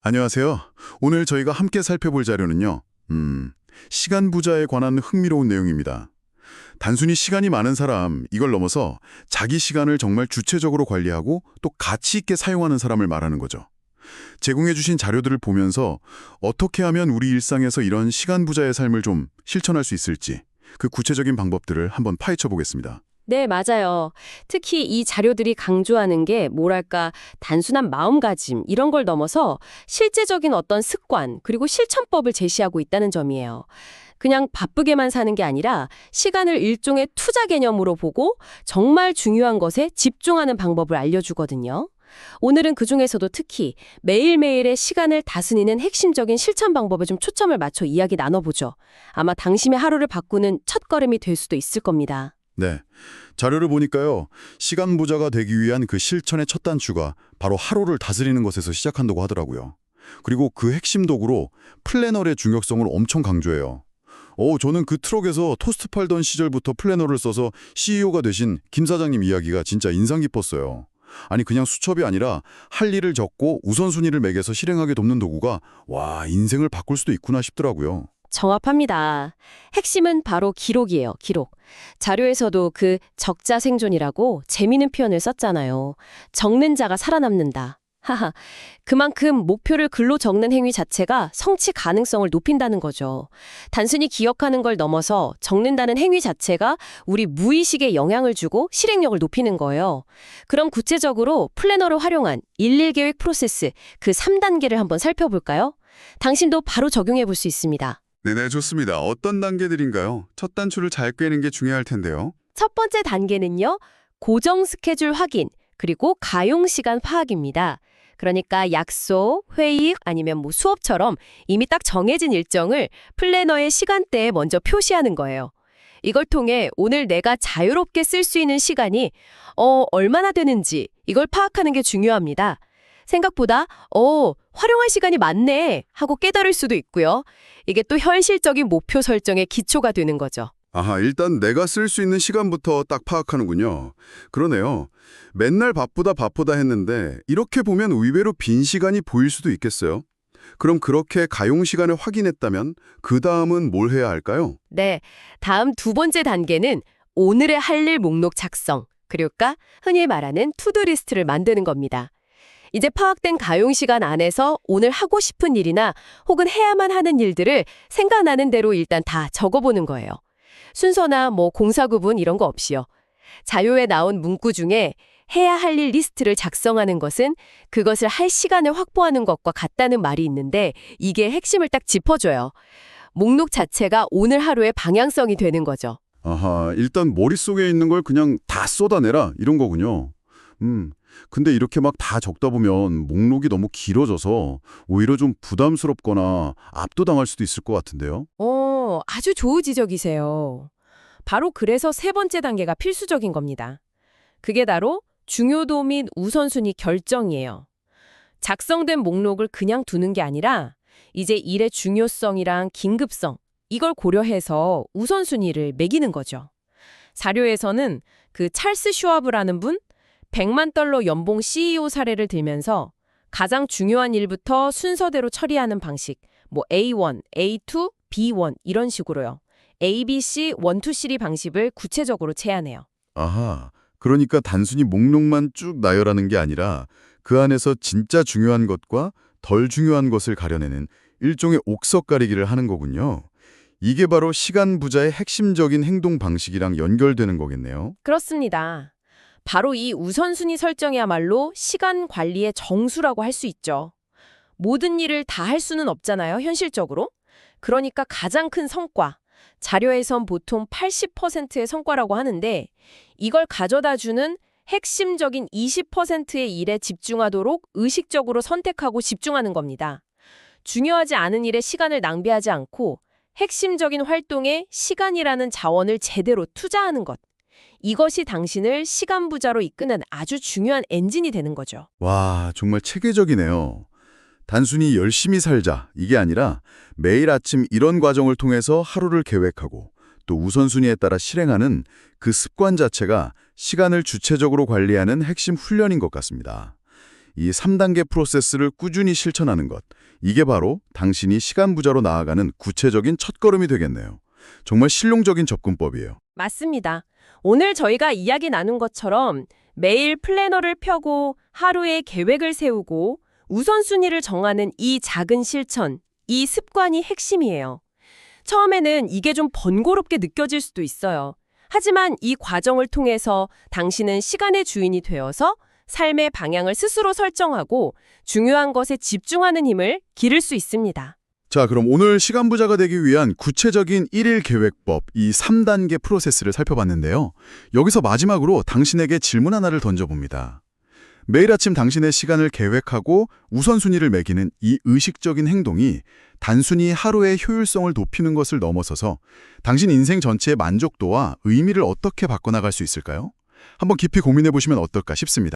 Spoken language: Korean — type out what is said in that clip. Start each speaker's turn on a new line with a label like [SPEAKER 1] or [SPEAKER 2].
[SPEAKER 1] 안녕하세요. 오늘 저희가 함께 살펴볼 자료는요. 음, 시간 부자에 관한 흥미로운 내용입니다. 단순히 시간이 많은 사람, 이걸 넘어서 자기 시간을 정말 주체적으로 관리하고 또 가치 있게 사용하는 사람을 말하는 거죠. 제공해 주신 자료들을 보면서 어떻게 하면 우리 일상에서 이런 시간 부자의 삶을 좀 실천할 수 있을지 그 구체적인 방법들을 한번 파헤쳐 보겠습니다.
[SPEAKER 2] 네, 맞아요. 특히 이 자료들이 강조하는 게 뭐랄까 단순한 마음가짐 이런 걸 넘어서 실제적인 어떤 습관 그리고 실천법을 제시하고 있다는 점이에요. 그냥 바쁘게만 사는 게 아니라 시간을 일종의 투자 개념으로 보고 정말 중요한 것에 집중하는 방법을 알려주거든요. 오늘은 그 중에서도 특히 매일매일의 시간을 다스리는 핵심적인 실천 방법에 좀 초점을 맞춰 이야기 나눠보죠. 아마 당신의 하루를 바꾸는 첫걸음이 될 수도 있을 겁니다.
[SPEAKER 1] 네. 자료를 보니까요. 시간 부자가 되기 위한 그 실천의 첫 단추가 바로 하루를 다스리는 것에서 시작한다고 하더라고요. 그리고 그 핵심 도구로 플래너의 중요성을 엄청 강조해요. 오, 저는 그 트럭에서 토스트 팔던 시절부터 플래너를 써서 CEO가 되신 김 사장님 이야기가 진짜 인상 깊었어요. 아니 그냥 수첩이 아니라 할 일을 적고 우선순위를 매겨서 실행하게 돕는 도구가 와 인생을 바꿀 수도 있구나 싶더라고요.
[SPEAKER 2] 정확합니다. 핵심은 바로 기록이에요, 기록. 자료에서도 그 적자 생존이라고 재미있는 표현을 썼잖아요. 적는 자가 살아남는다. 하하. 그만큼 목표를 글로 적는 행위 자체가 성취 가능성을 높인다는 거죠. 단순히 기억하는 걸 넘어서 적는다는 행위 자체가 우리 무의식에 영향을 주고 실행력을 높이는 거예요. 그럼 구체적으로 플래너를 활용한 일일 계획 프로세스 그 3단계를 한번 살펴볼까요? 당신도 바로 적용해 볼 수 있습니다.
[SPEAKER 1] 네네 좋습니다. 어떤 단계들인가요? 첫 단추를 잘 꿰는 게 중요할 텐데요.
[SPEAKER 2] 첫 번째 단계는요, 고정 스케줄 확인, 그리고 가용 시간 파악입니다. 그러니까 약속, 회의 아니면 뭐 수업처럼 이미 딱 정해진 일정을 플래너의 시간대에 먼저 표시하는 거예요. 이걸 통해 오늘 내가 자유롭게 쓸 수 있는 시간이 어, 얼마나 되는지 이걸 파악하는 게 중요합니다. 생각보다 어, 활용할 시간이 많네 하고 깨달을 수도 있고요. 이게 또 현실적인 목표 설정의 기초가 되는 거죠.
[SPEAKER 1] 아하, 일단 내가 쓸 수 있는 시간부터 딱 파악하는군요. 그러네요. 맨날 바쁘다 바쁘다 했는데 이렇게 보면 의외로 빈 시간이 보일 수도 있겠어요. 그럼 그렇게 가용 시간을 확인했다면 그 다음은 뭘 해야 할까요?
[SPEAKER 2] 네, 다음 두 번째 단계는 오늘의 할 일 목록 작성, 그러니까 흔히 말하는 투두 리스트를 만드는 겁니다. 이제 파악된 가용 시간 안에서 오늘 하고 싶은 일이나 혹은 해야만 하는 일들을 생각나는 대로 일단 다 적어보는 거예요. 순서나 뭐 공사 구분 이런 거 없이요. 자료에 나온 문구 중에 해야 할 일 리스트를 작성하는 것은 그것을 할 시간을 확보하는 것과 같다는 말이 있는데 이게 핵심을 딱 짚어줘요. 목록 자체가 오늘 하루의 방향성이 되는 거죠.
[SPEAKER 1] 아하, 일단 머릿속에 있는 걸 그냥 다 쏟아내라 이런 거군요. 음, 근데 이렇게 막 다 적다 보면 목록이 너무 길어져서 오히려 좀 부담스럽거나 압도당할 수도 있을 것 같은데요.
[SPEAKER 2] 어, 아주 좋은 지적이세요. 바로 그래서 세 번째 단계가 필수적인 겁니다. 그게 바로 중요도 및 우선순위 결정이에요. 작성된 목록을 그냥 두는 게 아니라 이제 일의 중요성이랑 긴급성, 이걸 고려해서 우선순위를 매기는 거죠. 자료에서는 그 찰스 슈와브라는 분 100만 달러 연봉 CEO 사례를 들면서 가장 중요한 일부터 순서대로 처리하는 방식, 뭐 A1, A2, B1 이런 식으로요. ABC 1, 2, 3 방식을 구체적으로 제안해요.
[SPEAKER 1] 아하, 그러니까 단순히 목록만 쭉 나열하는 게 아니라 그 안에서 진짜 중요한 것과 덜 중요한 것을 가려내는 일종의 옥석 가리기를 하는 거군요. 이게 바로 시간 부자의 핵심적인 행동 방식이랑 연결되는 거겠네요.
[SPEAKER 2] 그렇습니다. 바로 이 우선순위 설정이야말로 시간 관리의 정수라고 할 수 있죠. 모든 일을 다 할 수는 없잖아요, 현실적으로. 그러니까 가장 큰 성과, 자료에선 보통 80%의 성과라고 하는데 이걸 가져다 주는 핵심적인 20%의 일에 집중하도록 의식적으로 선택하고 집중하는 겁니다. 중요하지 않은 일에 시간을 낭비하지 않고 핵심적인 활동에 시간이라는 자원을 제대로 투자하는 것. 이것이 당신을 시간 부자로 이끄는 아주 중요한 엔진이 되는 거죠.
[SPEAKER 1] 와, 정말 체계적이네요. 단순히 열심히 살자 이게 아니라 매일 아침 이런 과정을 통해서 하루를 계획하고 또 우선순위에 따라 실행하는 그 습관 자체가 시간을 주체적으로 관리하는 핵심 훈련인 것 같습니다. 이 3단계 프로세스를 꾸준히 실천하는 것. 이게 바로 당신이 시간 부자로 나아가는 구체적인 첫걸음이 되겠네요. 정말 실용적인 접근법이에요.
[SPEAKER 2] 맞습니다. 오늘 저희가 이야기 나눈 것처럼 매일 플래너를 펴고 하루의 계획을 세우고 우선순위를 정하는 이 작은 실천, 이 습관이 핵심이에요. 처음에는 이게 좀 번거롭게 느껴질 수도 있어요. 하지만 이 과정을 통해서 당신은 시간의 주인이 되어서 삶의 방향을 스스로 설정하고 중요한 것에 집중하는 힘을 기를 수 있습니다.
[SPEAKER 1] 자, 그럼 오늘 시간 부자가 되기 위한 구체적인 일일 계획법, 이 3단계 프로세스를 살펴봤는데요. 여기서 마지막으로 당신에게 질문 하나를 던져봅니다. 매일 아침 당신의 시간을 계획하고 우선순위를 매기는 이 의식적인 행동이 단순히 하루의 효율성을 높이는 것을 넘어서서 당신 인생 전체의 만족도와 의미를 어떻게 바꿔나갈 수 있을까요? 한번 깊이 고민해 보시면 어떨까 싶습니다.